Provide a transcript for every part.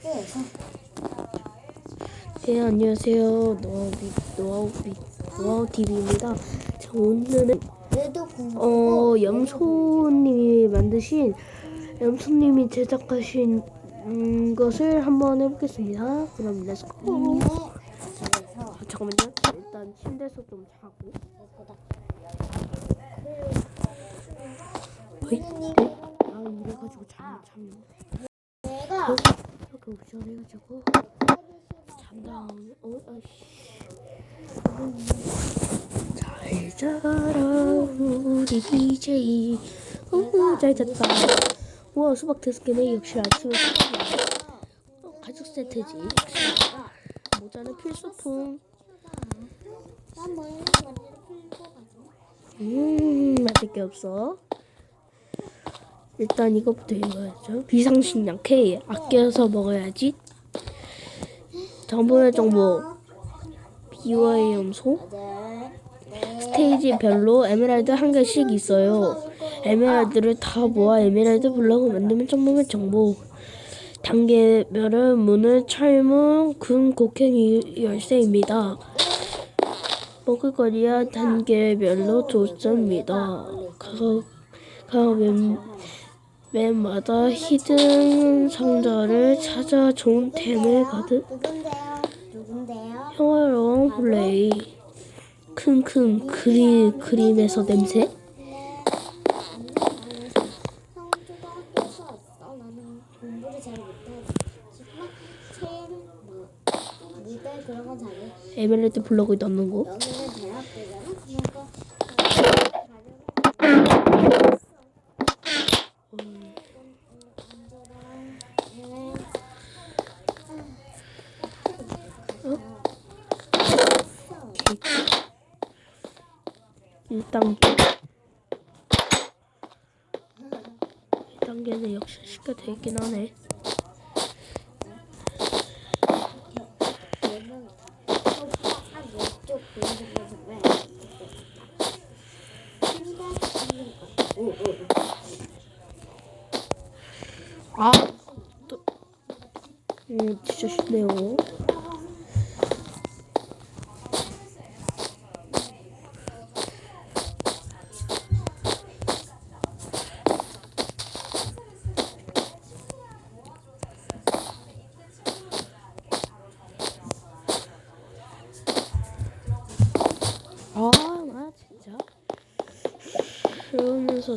학교에서 네, 안녕하세요. 노아우비, 노아우비, 노아우TV입니다. 자, 오늘은, 뇌도 공부고 어, 염소님이 만드신, 염소님이 제작하신, 음, 것을 한번 해보겠습니다. 그럼, 렛츠고. 네. 아, 잠깐만요. 일단 침대에서 좀 자고. 어이? 아, 이래가지고 잠, 잠. 내가 이렇게 옵션 해가지고, 잠 다음에, 어, 아이씨. 잘 자라, 우리 BJ. 오, 잘 잤다. 우와, 수박 개네. 역시 아침에. 어, 가죽 세트지. 모자는 필수품. 음, 맞을 게 없어. 일단 이거부터 읽어야죠. 비상식량 K. 아껴서 먹어야지. 정보의 정보. 비와의. 네. 스테이지별로 에메랄드 한 개씩 있어요. 에메랄드를 다 모아 에메랄드 블럭을 만들면 정보의 정보. 단계별은 문을 철문, 금, 곡괭이 열쇠입니다. 먹을거리야 단계별로. 각, 각 맨, 맨마다 히든 상자를 찾아 좋은 템을 가득? 평화로운 플레이. 킁킁 그림 그림에서 냄새. 잘해. 에메랄드 블럭을 넣는 거.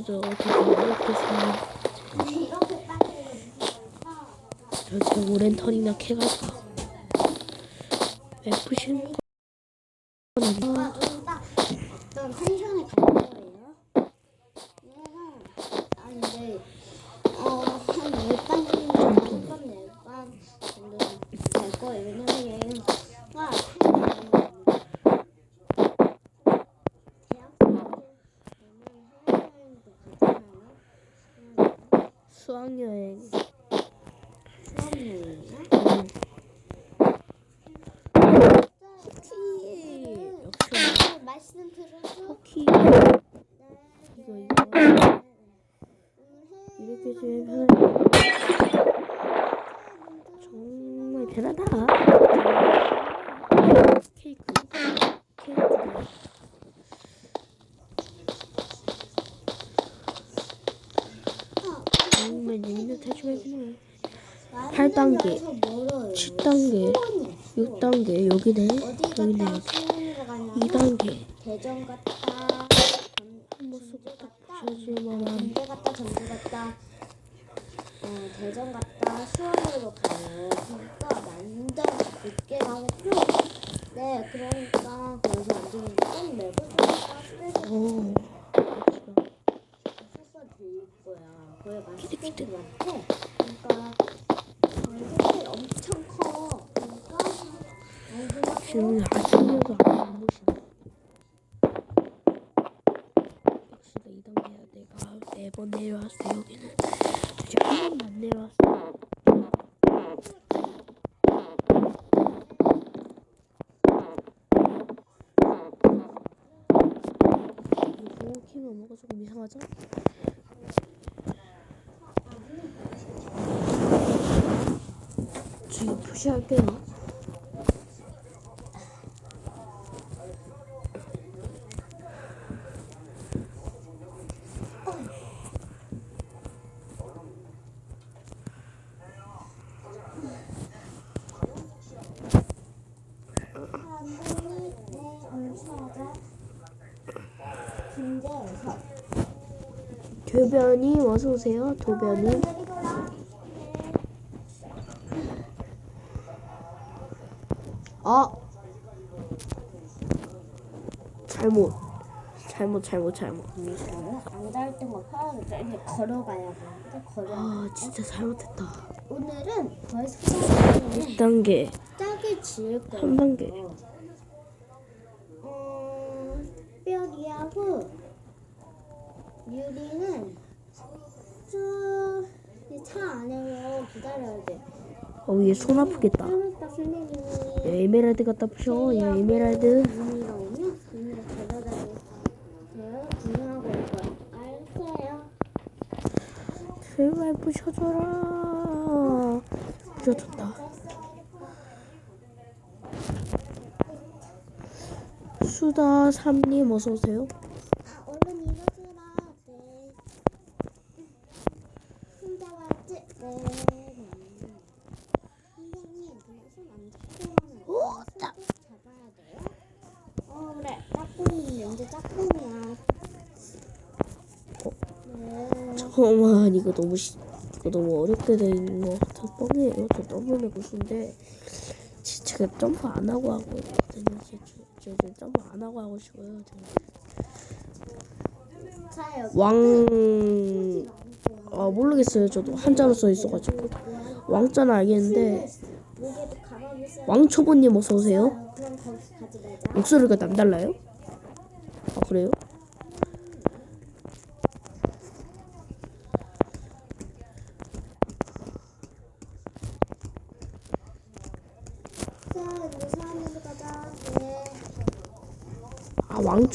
저 어떻게 이렇게 생긴 이렇게 오랜 털이나 캐가지고. 예쁘신? 거 아, 딱 어떤 펜션에 갈 거예요. 얘가 아 근데 어한 열반 정도 열반 열반 정도 갈 거예요. 왜냐면 얘가 수학여행. 수학여행이야? 음, 키 역시 말씀 들어줘. 터키 이거 이거 이렇게 주면 편해 정말 편하다 케이크 케이크 정말 재밌는 탈출해주네 8단계, 7단계 6단계 여기네. 여기네 여기. 수영을 가냐면 2단계. 대전 갔다. 전주 딱 갔다. 군대 갔다 전주 갔다. 어, 대전 갔다. 수원으로 가요. 그러니까 완전 늦게 가고 필요 네 그러니까 그래서 완전 좀 내버리니까 스트레스 오풀 거야. 거기가 기대, 스트레스 기대. 같아. 그러니까 얼굴이 엄청 얼굴하고 지금 아침에도 안 보시네 역시 나 2단계야 내가 매번 내려왔어 여기는 이제 한안 내려왔어 이거 키면 뭐가 조금 이상하죠? 지금 표시할게요. 한분이 내 엄청나가 김재석 교변이 어서 오세요. 도변이. 아 잘못 잘못 잘못 잘못. 걸어가야 걸어 아 진짜 잘못했다. 오늘은 벌써 시작했는데 1단계 짝을 지을 거예요 삼 단계. 어, 뼈리하고 유리는 쭉차 안에서 기다려야 돼 어얘 손 아프겠다. 야, 에메랄드 갖다 부셔. 야 에메랄드. 제발 부셔줘라. 부셔줬다. 수다 삼님 어서 오세요. 아 얼른 일어서라 네 혼자 왔지? 네 선생님 그냥 손안 잡고 오, 딱. 잡아야 돼요? 어 그래 짝꿍이 왠지 짝꿍이야 네 잠깐만 이거 너무 시, 이거 너무 어렵게 돼 있는 거 같아 뻥이에요. 저 점프는 고수인데 진짜 점프 안 하고 하고 있거든요. 저, 저, 점프 안 하고 하고 싶어요. 왕. 아 모르겠어요. 저도 한자로 써 있어가지고 왕자는 알겠는데 왕초보님 어서 오세요. 그럼 거기 가지 말자 목소리가 남달라요? 아 그래요?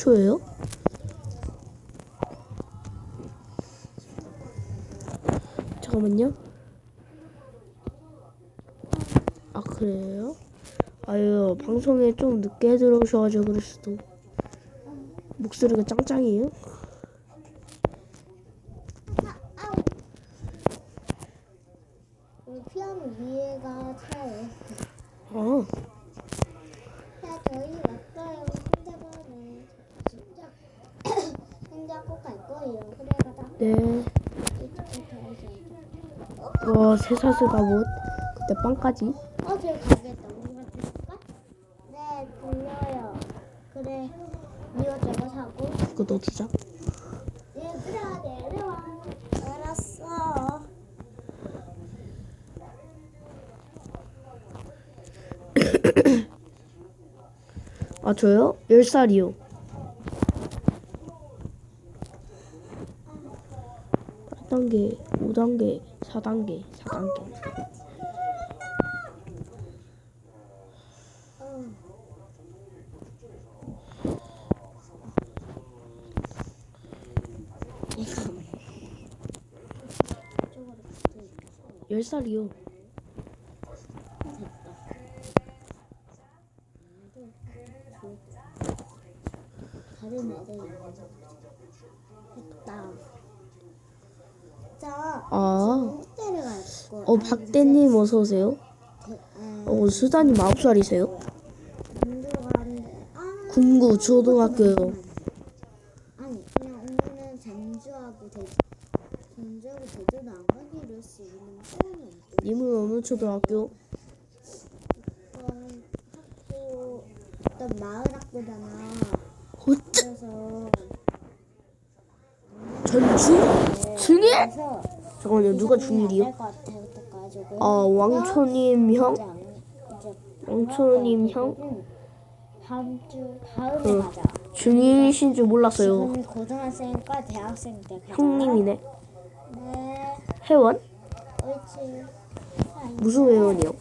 초예요? 잠깐만요. 아 그래요? 아유 방송에 좀 늦게 들어오셔가지고 그럴 수도. 목소리가 짱짱이에요? 와 새사슬 갑옷. 그때 빵까지. 어 저기 가겠다 우리가 들을까? 네 들려요 그래 이거 저거 사고 그거 넣어주자. 얘들아 내려와 알았어 아 저요? 10살이요. 8단계, 5단계, 4단계, 4단계. 어. 이쪽으로 붙어 10살이요. 다른 애들 됐다. 자, 아. 호텔에 갈 거. 어, 박대님 어서 오세요. 어, 수다님 9살이세요? 안 들어가는데. 아. 군구 초등학교요. 아니, 그냥 오늘은 전주하고 대 전주하고 대전을 안. 우리는 시간이 없고. 님은 어느 초등학교? 학교 일단 마을 학교잖아. 그래서 전주? 네, 중일? 그래서 잠깐만요, 누가 안될 중일이요? 것 같아, 아, 왕초님 형? 왕초님 형? 응. 다음 주 다음에 응. 가자. 중일이신 줄 몰랐어요. 지금 고등학생과 대학생 때 가자. 형님이네. 네, 회원? 옳지. 무슨 회원이요?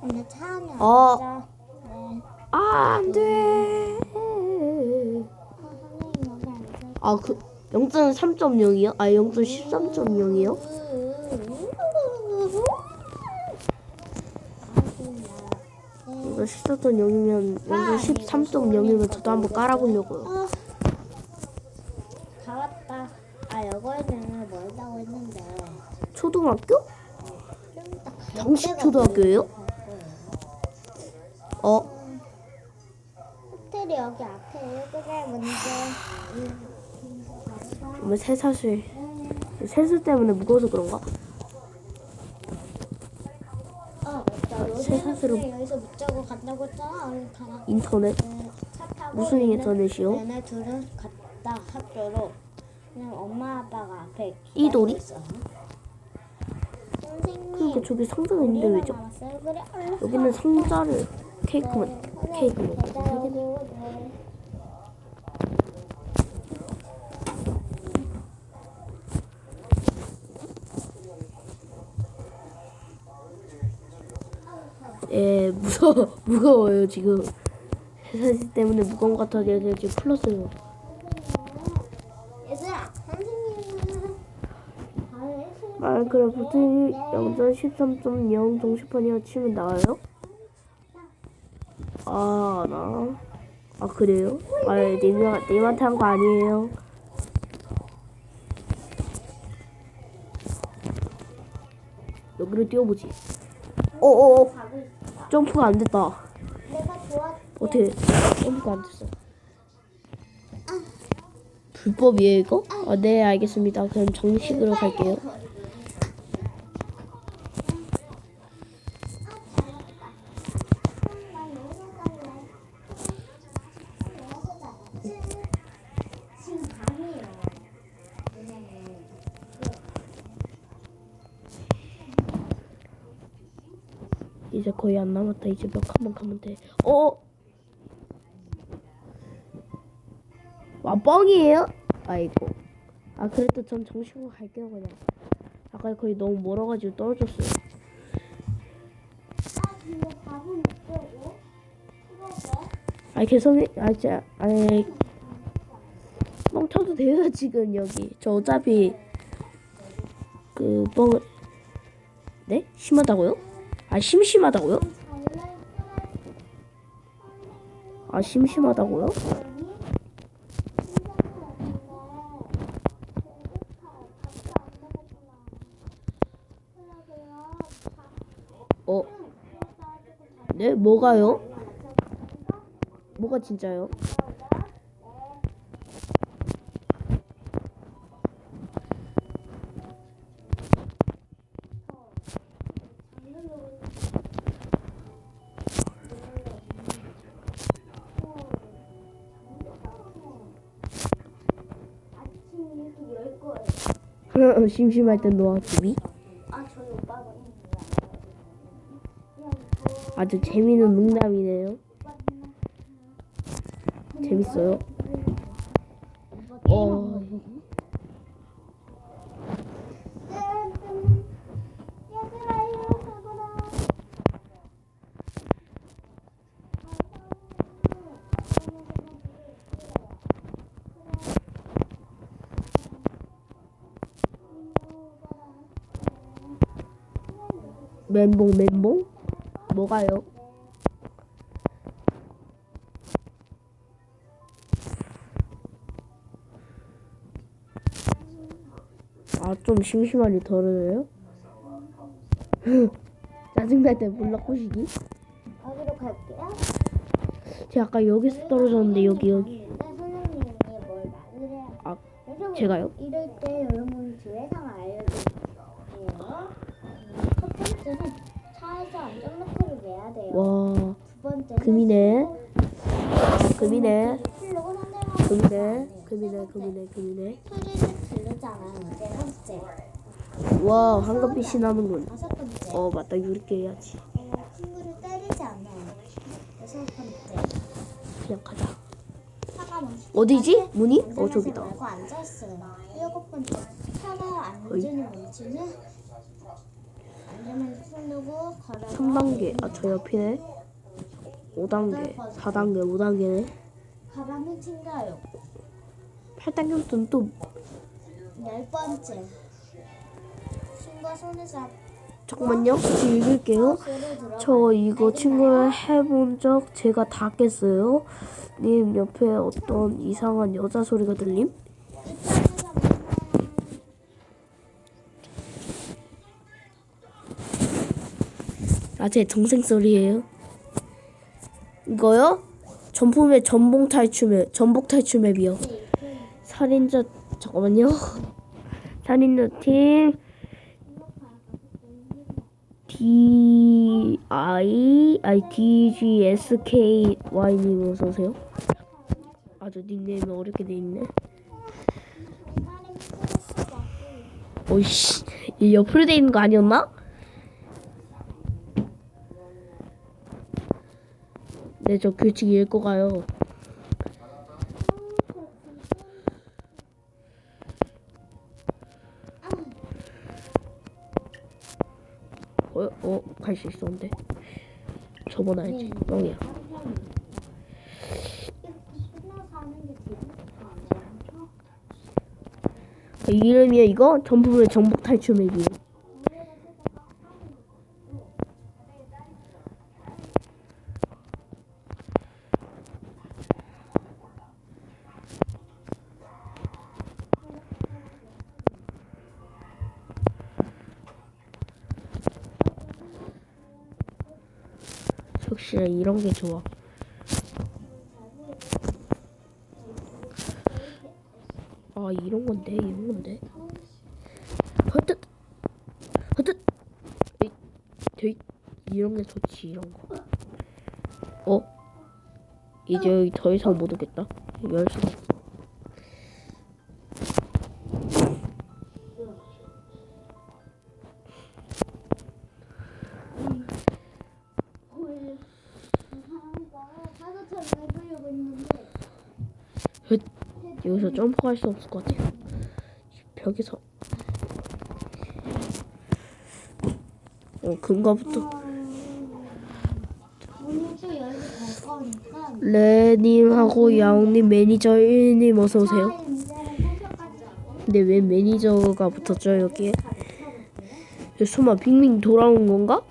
근데 차 안에 어. 앉아. 네. 아, 안 돼. 어, 앉아. 아, 그0.3 3.0이요? 아, 0.13.0이요? 13.0이면 연전 13.0이면 저도 한번 깔아보려고요. 어. 다 왔다. 아 여거는 멀다고 했는데. 초등학교? 정식 초등학교예요? 갈 거예요. 어? 호텔이 여기 앞에 왜 그래 먼저. 정말 새사슬. 새사 때문에 무거워서 그런가? 어 맞다. 세상으로- 요새는 여기서 못 자고 간다고 했잖아. 인터넷? 네, 차 타고 무슨 인터넷이요? 얘네 둘은 갔다 학교로 그냥 엄마 아빠가 앞에 띠돌이? 기다리고 있어. 선생님 그러니까 저기 상자가 있는데 왜죠? 남았어요. 그래 얼른 여기는 상자를 케이크만 네, 케이크 네, 먹고 배달하고, 네. 예 무서워 무거워요 지금 새사슬 때문에 무거운 것 같아서 지금 플러스로 얘들아 선생님은 다음에 마인크래프트 영전 13.0 동시판이라 치면 나와요? 아, 나. 아, 그래요? 아, 님, 님한테 한 거 아니에요. 여기로 뛰어보지. 어어어. 점프가 안 됐다. 내가 도와 어떻게, 점프가 안 됐어. 불법이에요, 이거? 아, 네, 알겠습니다. 그럼 정식으로 갈게요. 지금 밤이에요. 왜냐면 이제 거의 안 남았다. 이제 몇 칸만 가면 돼. 어? 와 뻥이에요? 아이고. 아 그래도 전 정식으로 갈게요 그냥. 아까 거의 너무 멀어가지고 떨어졌어요. 아 그러게. 아 개성이 아 진짜 아이 뻥 쳐도 돼요 지금 여기. 저 어차피 그 뻥을 네 심하다고요? 아 심심하다고요? 아 심심하다고요? 어? 네 뭐가요? 뭐가 진짜요? 거예요. 심심할. 아 저희 오빠가 아주 재미있는 농담이네요. 재밌어요. 어, 얘들아 이거 가거라. 멘봉 멘봉? 뭐가요? 아 좀 심심하니 덜어요? 짜증날 때 몰락 꼬시기? 어디로 갈게요? 제가 아까 여기서 떨어졌는데 여기 여기 네, 선생님이 뭘 해야 아 제가요? 이럴 때 여러분 주의사항 알려드릴게요. 음, 첫 번째는 차에서 안전벨트를 매야 돼요. 와 두 번째는 금이네 금이네 금이네 금이네 금이네 금이네 소리를 들르잖아요. 네 번째. 와 황금빛이 나는군 다섯 번째. 어 맞다 이렇게 해야지 어, 친구를 때리지 않아요. 여섯 번째. 그냥 가자 차가 멈추 어디지? 문이? 어 저기다 앉아있어요. 일곱 번째. 차가 안전을 멈추는 안전을 풀르고 걸어서 3단계 아 저 옆이네 5단계 4단계 5단계네 바람을 튕겨요. 8단계부터는 또 열 번째. 잠깐만요. 읽을게요. 들어 저 이거 친구를 해본 적 제가 다 깼어요. 님 옆에 어떤 이상한 여자 소리가 들림? 아, 제 동생 소리예요. 이거요? 전품의 전봉 탈출맵, 전복 탈출맵이요. 살인자 잠깐만요. 살인자 팀 D I I D G S K Y 님 어서 오세요. 아주 닉네임이 어렵게 돼 있네. 오이씨, 이 옆으로 돼 있는 거 아니었나? 네, 저 규칙 읽고 가요. 어, 어, 갈 수 있었는데. 접어놔야지. 뻥이야. 이름이야 이거? 전부의 정복 탈출 맵이에요. 역시 이런 게 좋아. 아 이런 건데 이런 건데. 헛듯 에이, 데이, 이런 게 좋지 이런 거. 어? 이제 더 이상 못 오겠다. 할 여기서 점프할 수 없을 것 같아. 벽에서. 어 금가부터 레님하고 야옹님 매니저 1님 어서 오세요. 근데 왜 매니저가 붙었죠 여기에? 설마 빅밍 돌아온 건가?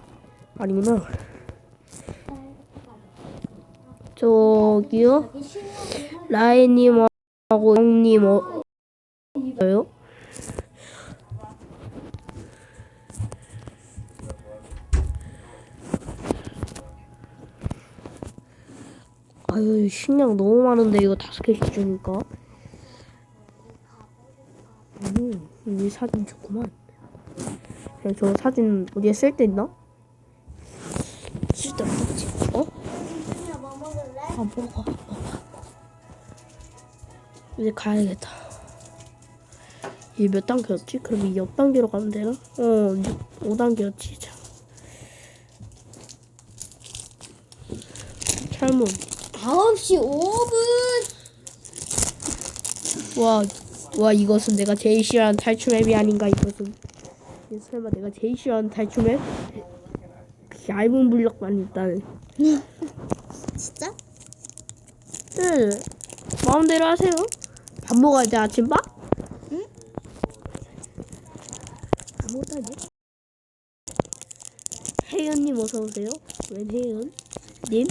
아니구나. 저기요 라이님 하고 영님 어 어요? 아유 식량 너무 많은데 이거 다섯 개씩 주니까 음, 이 사진 좋구만 저 사진 어디에 쓸 데 있나? 쓸데 없겠지 어? 뭐? 아 먹어 이제 가야겠다 이 몇 단계였지? 그럼 이 옆 단계로 가면 되나? 어 5 단계였지 참 철문 9시 5분 와, 와 이것은 내가 제일 싫어하는 탈출 맵이 아닌가 이것은 설마 내가 제일 싫어하는 탈출 맵? 그 얇은 블럭만 일단 진짜? 응 마음대로 하세요 밥 먹어야 돼 아침밥? 응? 아무것도 아니야 혜연님 어서오세요 웬 혜연? 님?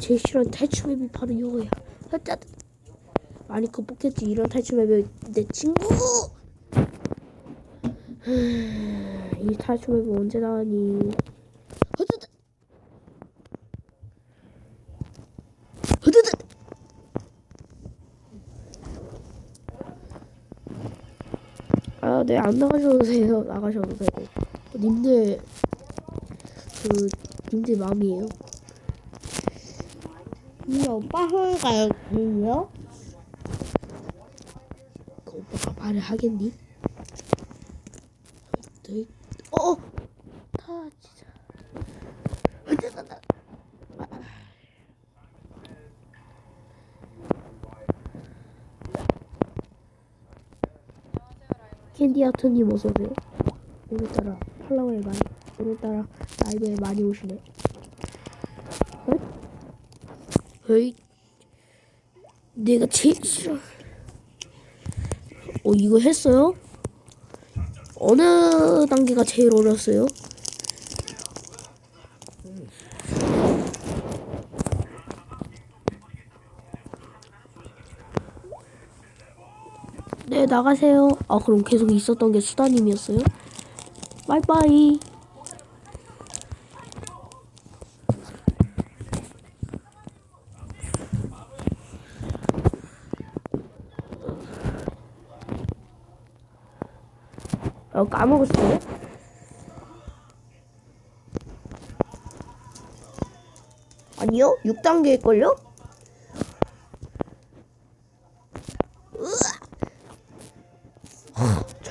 제일 싫어하는 탈출 맵이 바로 이거야 아, 많이 극복했지 이런 탈출 맵이 내 친구 이 탈출 맵이 언제 나오니 허드드 허드드 아네 안 나가셔도 돼요 나가셔도 되고 님들 그 님들 마음이에요 이 오빠 혼가요? 왜요? 그 오빠가 말을 하겠니? 너희 어! 다 진짜 으뜨뜨뜨. 아. 캔디 아트님 어서 오세요. 오늘따라 팔로워에 많이 오늘따라 라이브에 많이 오시네. 어? 어이 내가 제일 싫어. 어 이거 했어요? 어느 단계가 제일 어려웠어요? 네 나가세요. 아 그럼 계속 있었던 게 수다님이었어요? 바이바이. 어, 까먹었어요? 아니요, 6단계일걸요?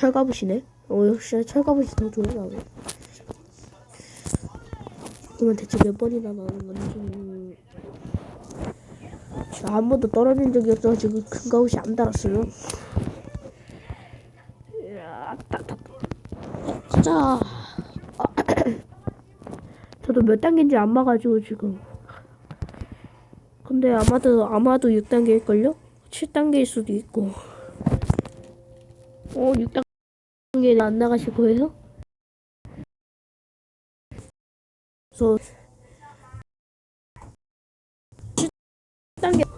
철가부시네. 어, 역시 철가부시 더 나는. 그러면 대체 몇 번이나 나오는 건지. 저한 번도 떨어진 적이 없어가지고 큰 가옷이 안 달았어요. 가자. 아, 저도 몇 단계인지 안 봐가지고 지금. 근데 아마도 아마도 6단계일걸요? 7단계일 수도 있고. 어, 6단계 는안 나가실 거예요? 그래서 7단계.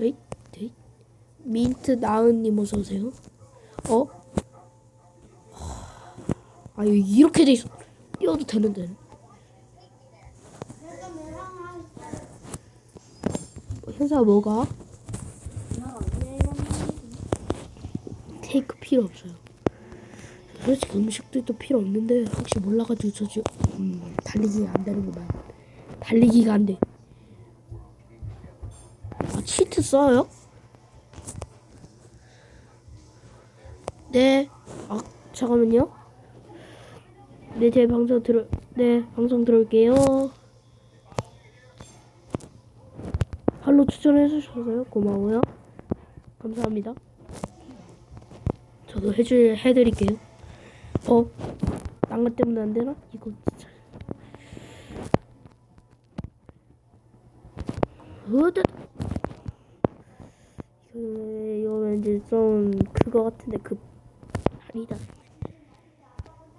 에잇, 에잇. 민트 나은님 어서 오세요. 어? 아 이렇게 돼 있어. 띄워도 되는데. 현사 뭐가? 테이크 필요 없어요. 솔직히 음식들도 필요 없는데 혹시 몰라가지고 저 지금 음, 달리기가 안 되는구만. 달리기가 안 돼. 아 치트 써요? 네. 아 잠깐만요. 네, 제 방송 들어 네 방송 들어올게요. 할로 추천해 주셔서요 고마워요. 감사합니다. 저도 해줄 해드릴게요. 어? 딴 것 때문에 안 되나? 이거 진짜. 으드. 그 이거 왠지 좀 그거 같은데 그 아니다.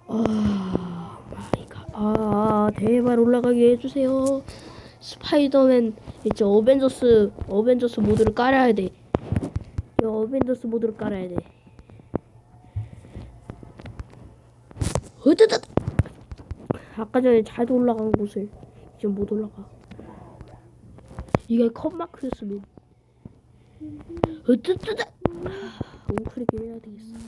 아 마이 갓. 아 제발 올라가게 해주세요. 스파이더맨 이제 어벤져스 어벤져스 모드를 깔아야 돼. 이 어벤져스 모드를 깔아야 돼. 으드드. 아까 전에 잘 올라간 곳을 이제 못 올라가. 이게 컵마크였으면. 으드드드. 웅크리긴 해야 되겠어.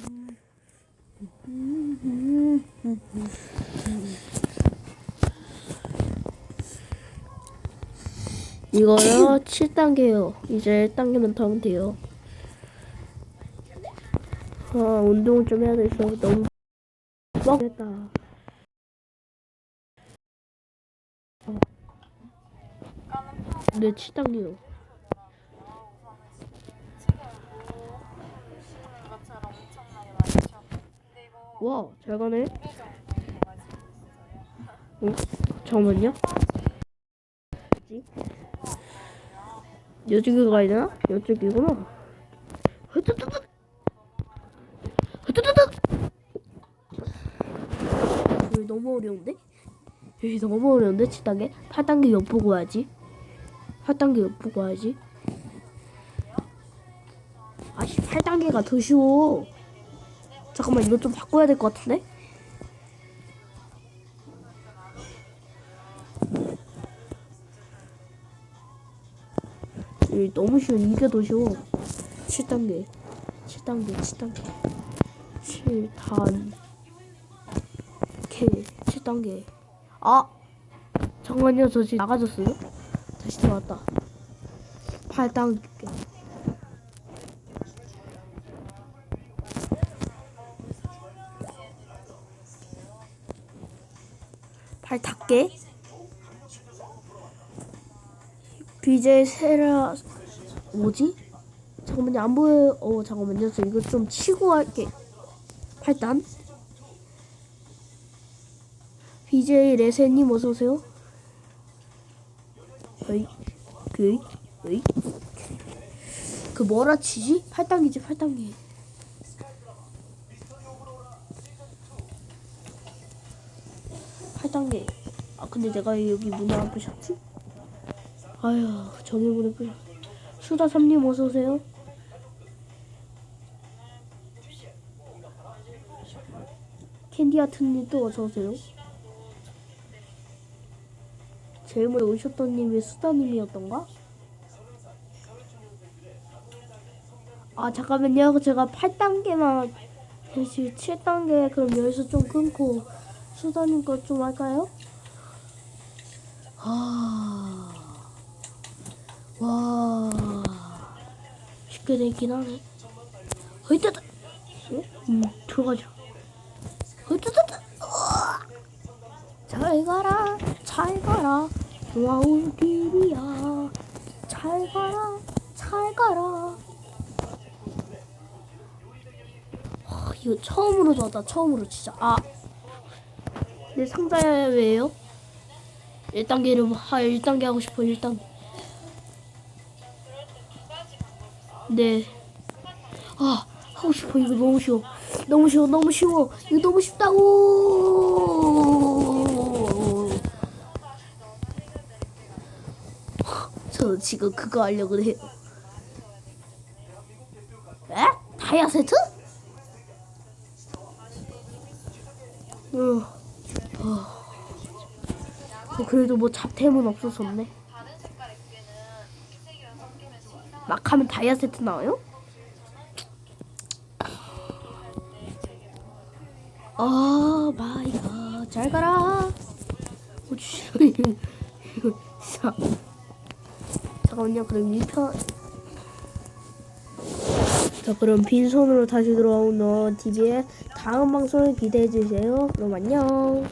이거요 7단계요. 이제 1단계만 더 하면 돼요. 아 운동을 좀 해야 돼서 너무 뻑했다. 네 7단계요. 와, 잘 가네. 응? 잠깐만요. 뭐지? 이쪽으로 가야 되나? 이쪽이구나. 흐뜨뜨뜨. 흐뜨뜨뜨. 여기 너무 어려운데? 여기 너무 어려운데? 7단계? 8단계 엿보고 와야지. 8단계 엿보고 와야지. 아씨, 8단계가 더 쉬워. 잠깐만, 이거 좀 바꿔야 될 것 같은데? 이 너무 쉬워. 이게 더 쉬워. 7단계. 7단계, 7단계. 7단. K. 7단계. 아! 잠깐만요. 저 지금 나가졌어요? 다시 들어왔다. 8단계. 팔 닫게. BJ 세라 뭐지? 잠깐만요 안 보여요. 어 잠깐만요 저 이거 좀 치고 할게. 팔단. BJ 레세님 어서 오세요. 어이, 그, 어이. 그 뭐라 치지? 8단계지 8단계. 팔단계아 근데 내가 왜 여기 문을 안 부셨지? 아휴 정일 문을 부셨. 수다 삼님 어서 오세요. 캔디아트님 또 어서 오세요. 제일 먼저 오셨던 님이 수다님이었던가? 아 잠깐만요 제가 8단계만 다시 7단계 그럼 여기서 좀 끊고 수다님 거 좀 할까요? 아, 와 쉽게 되긴 하네 허이따다 어? 음 들어가자 허이따다 잘 가라 잘 가라. 와우 TV야. 잘 가라. 잘 가라. 아, 이거 처음으로 줬다. 처음으로 진짜. 아. 내 상자야 왜요? 1단계를 아 1단계 하고 싶어 1단계 네. 아 하고 싶어. 이거 너무 쉬워. 너무 쉬워. 너무 쉬워. 이거 너무 쉽다고 저 지금 그거 하려고 해요 에? 다이아 세트? 어, 어. 어, 그래도 뭐 잡템은 없었었네 막 하면 다이아 세트 나와요? 아 마이 갓잘 가라 어, 씨, 이거 진짜 잠깐만요. 그럼 2편. 자 그럼 빈손으로 다시 돌아온 너 TV의 다음 방송을 기대해 주세요. 그럼 안녕